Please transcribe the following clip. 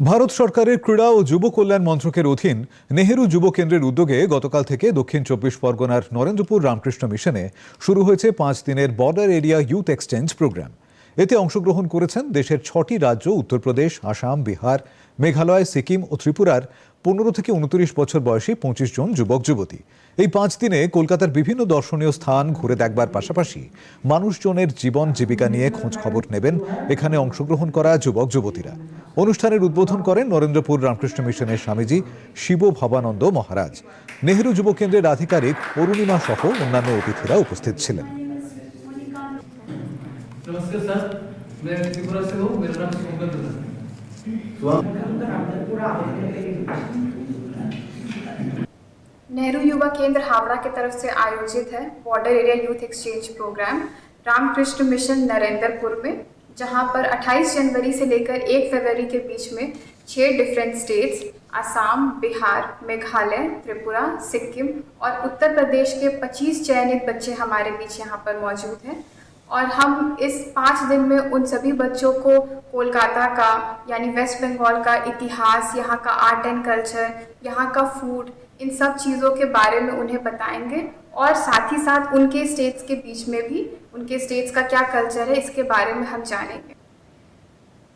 ভারত সরকারের ক্রীড়া ও যুব কল্যাণ মন্ত্রকের অধীন নেহেরু যুব কেন্দ্রের উদ্যোগে গতকাল থেকে দক্ষিণ চব্বিশ পরগনার নরেন্দ্রপুর রামকৃষ্ণ মিশনে শুরু হয়েছে পাঁচ দিনের border area youth exchange program. এতে অংশগ্রহণ করেছেন দেশের ছটি রাজ্য, উত্তরপ্রদেশ, আসাম, বিহার, মেঘালয়, সিকিম ও ত্রিপুরার পনেরো থেকে উনত্রিশ বছর বয়সী পঁচিশ জন যুবক যুবতী এই পাঁচ দিনে কলকাতার বিভিন্ন দর্শনীয় স্থান ঘুরে দেখবার পাশাপাশি মানুষজনের জীবন জীবিকা নিয়ে খোঁজ খবর নেবেন এখানে অংশগ্রহণ করা যুবক যুবতীরা অনুষ্ঠানের উদ্বোধন করেন নরেন্দ্রপুর রামকৃষ্ণ মিশনের স্বামীজি শিব ভবানন্দ মহারাজ নেহেরু যুব কেন্দ্রের আধিকারিক অরুণিমা সহ অন্যান্য অতিথিরা উপস্থিত ছিলেন नमस्ते सर मैं त्रिपुरा से हूँ मेरा नाम सोमगत है नेहरू युवा केंद्र हावड़ा की तरफ़ से आयोजित है border area youth exchange program, Ramakrishna mission Narendrapur में, जहाँ पर 28 जनवरी से लेकर 1 फरवरी के बीच में छह डिफरेंट स्टेट्स असम बिहार, मेघालय, त्रिपुरा, सिक्किम और उत्तर प्रदेश के 25 चयनित बच्चे हमारे बीच यहाँ पर मौजूद हैं। और हम इस पाँच दिन में उन सभी बच्चों को कोलकाता का, यानी वेस्ट बंगाल का इतिहास, यहाँ का आर्ट एंड कल्चर यहाँ का फ़ूड इन सब चीज़ों के बारे में उन्हें बताएँगे। और साथ ही साथ उनके स्टेट्स के बीच में भी, उनके स्टेट्स का क्या कल्चर है, इसके बारे में हम जानेंगे।